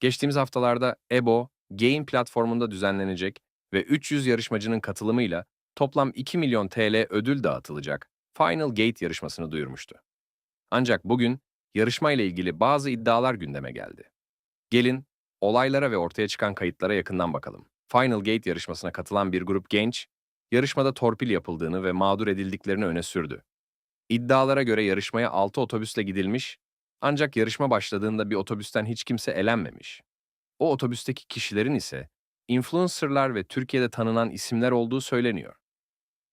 Geçtiğimiz haftalarda EBO, Gain platformunda düzenlenecek ve 300 yarışmacının katılımıyla toplam 2 milyon TL ödül dağıtılacak Final Gate yarışmasını duyurmuştu. Ancak bugün yarışma ile ilgili bazı iddialar gündeme geldi. Gelin olaylara ve ortaya çıkan kayıtlara yakından bakalım. Final Gate yarışmasına katılan bir grup genç, yarışmada torpil yapıldığını ve mağdur edildiklerini öne sürdü. İddialara göre yarışmaya 6 otobüsle gidilmiş, ancak yarışma başladığında bir otobüsten hiç kimse elenmemiş. O otobüsteki kişilerin ise influencerlar ve Türkiye'de tanınan isimler olduğu söyleniyor.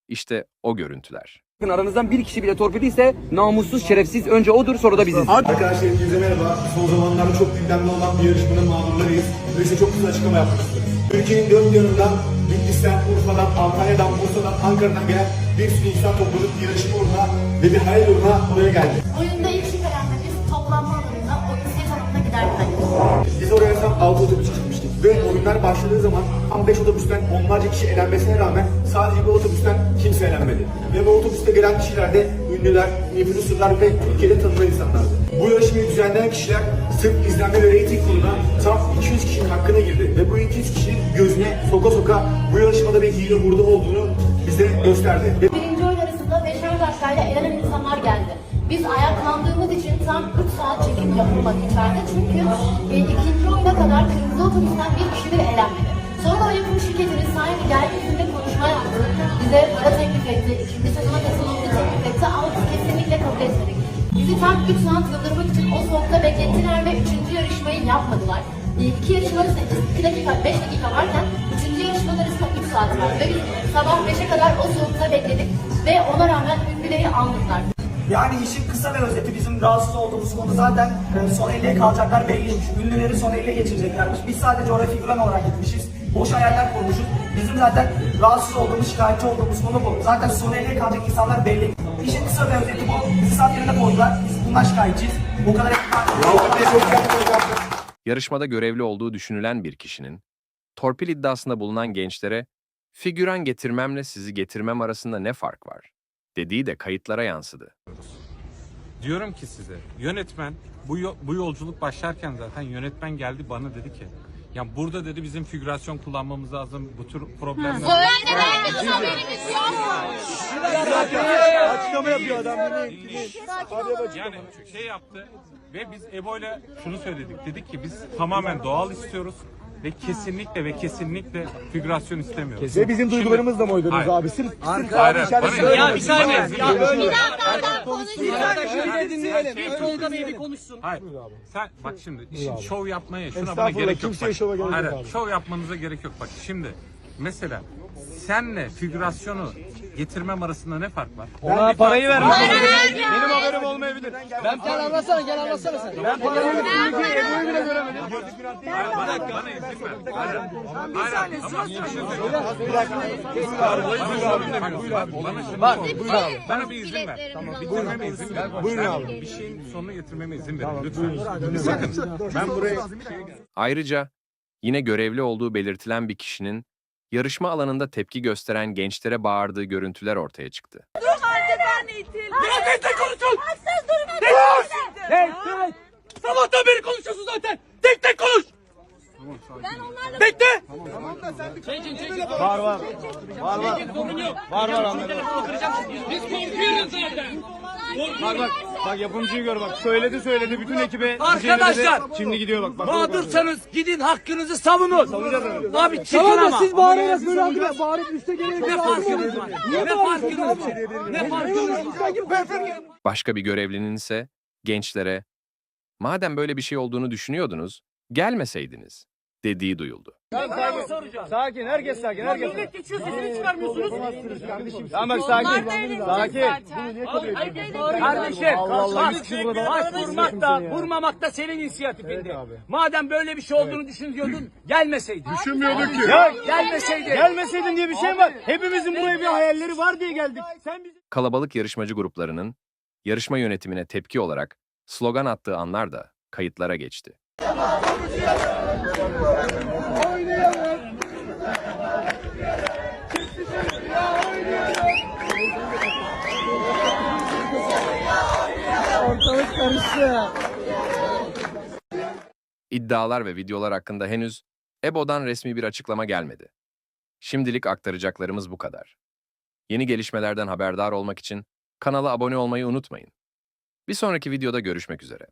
İşte o görüntüler. Bakın aranızdan bir kişi bile torpiliyse namussuz, şerefsiz önce odur sonra da biziz. Arkadaşlar hepinize merhaba. Son zamanlarda çok gündemde olan bir yarışmanın mağdurlarıyız. Ve size çok kısa açıklama yapmak istiyorum. Ülkenin dört yanından, Bitlis'ten, Urfa'dan, Antalya'dan, Bursa'dan, Ankara'dan gelen bir sürü insan topladık bir yarışma uğruna ve bir hayal uğruna buraya geldi. Oyunda otobüs çıkmıştık ve oyunlar başladığı zaman tam 5 otobüsten onlarca kişi elenmesine rağmen sadece bir otobüsten kimse elenmedi. Ve bu otobüste gelen kişiler de ünlüler, influencerlar ve Türkiye'de tanınan insanlardı. Bu yarışmayı düzenleyen kişiler sırf izlenme ve reyting uğruna tam 200 kişinin hakkına girdi. Ve bu 200 kişinin gözüne soka soka bu yarışmada bir hile burada olduğunu bize gösterdi. Birinci oyun arasında beşer dakikayla elenen insanlar geldi. Biz ayaklandığımız için tam 3 saat çekim yapılmadı içeride. Çünkü e, ikinci oyuna kadar kırmızı otobüsten bir kişi bile elenmedi. Sonra da yapım şirketinin sahibi geldi konuşma yaptı. Bize para teklif etti, ikinci sezona katılmamızı teklif etti ama biz kesinlikle kabul etmedik. Bizi tam 3 saat yıldırmak için o soğukta beklettiler ve üçüncü yarışmayı yapmadılar. İki yarışma arasında 2 dakika, 5 dakika varken üçüncü yarışma arasında 3 saat var. Ve biz sabah 5'e kadar o soğukta bekledik ve ona rağmen ünlüleri aldılar. Yani işin kısa ve özeti bizim rahatsız olduğumuz konu zaten e, son 50'ye kalacaklar belliymiş. Ünlüleri son 50'ye geçireceklermiş. Biz sadece oraya figüran olarak gitmişiz. Boş hayaller kurmuşuz. Bizim zaten rahatsız olduğumuz, şikayetçi olduğumuz konu bu. Zaten son 50'ye kalacak insanlar belli. İşin kısa ve özeti bu. Bizi saat yerine koydular. Biz bundan şikayetçiyiz. Bu kadar Yarışmada görevli olduğu düşünülen bir kişinin, torpil iddiasında bulunan gençlere figüran getirmemle sizi getirmem arasında ne fark var? Dediği de kayıtlara yansıdı. Diyorum ki size yönetmen bu yo- bu yolculuk başlarken zaten yönetmen geldi bana dedi ki ya burada dedi bizim figürasyon kullanmamız lazım bu tür problemler. açıklama yapıyor adam. Yani şey yaptı ve biz Ebo ile şunu söyledik. Dedik ki biz tamamen doğal istiyoruz ve kesinlikle ve kesinlikle figürasyon istemiyoruz. Ve bizim duygularımızla mı oynadınız Hayır. abi? Sırf, sırf Hayır, abi hayır, Ya bir saniye. Ya böyle. Hayır. Sen bak şimdi işin şov yapmaya şuna buna Estağfurullah, gerek yok. kimseye Bak, şova gerek hayır, yok abi. Şov yapmanıza gerek yok. Bak şimdi mesela senle figürasyonu getirmem arasında ne fark var? Ona parayı vermiş. Benim haberim olmayabilir. Ben gel anlatsana gel anlatsana sen. Ben parayı. Egoyu bile göremedim. Bana, bana izin ver. Hayır. Hayır. Ama bir şey söyleyeyim. Bak, bana bir izin ver. Bitirmeme izin ver. Buyurun abi. Bir şeyin sonuna getirmeme izin verin lütfen. Bakın ben buraya Ayrıca yine görevli olduğu belirtilen bir kişinin yarışma alanında tepki gösteren gençlere bağırdığı görüntüler ortaya çıktı. Sabahtan beri konuşuyorsun zaten. Tek tek konuş. Bekle. Var var. Var var. Sorun yok. Var var. Biz korkuyoruz zaten. Bak bak. Bak yapımcıyı gör bak. Söyledi söyledi bütün ekibe. Arkadaşlar. Şimdi gidiyor bak. bak Mağdursanız gidin hakkınızı savunun. Savunacağız abi. Abi çıkın ama. siz bağırarak böyle abi bağırıp üste gelin. Ne farkınız var? Ne farkınız var? Ne farkınız var? Başka bir görevlinin ise gençlere madem böyle bir şey olduğunu düşünüyordunuz gelmeseydiniz dediği duyuldu. Sakin herkes sakin herkes. Millet geçiyor sesini çıkarmıyorsunuz. Tamam bak sakin. Sakin. Kardeşim, var. bak vurmak da, vurmamak da senin inisiyatifindi. Evet. Madem böyle bir şey olduğunu düşünüyordun, gelmeseydin. Düşünmüyorduk ki. Ya Gelmeseydin. gelmeseydin diye bir şey var. Hepimizin buraya bir hayalleri var diye geldik. Sen bizi Kalabalık yarışmacı gruplarının yarışma yönetimine tepki olarak slogan attığı anlar da kayıtlara geçti. İddialar ve videolar hakkında henüz EBO'dan resmi bir açıklama gelmedi. Şimdilik aktaracaklarımız bu kadar. Yeni gelişmelerden haberdar olmak için kanala abone olmayı unutmayın. Bir sonraki videoda görüşmek üzere.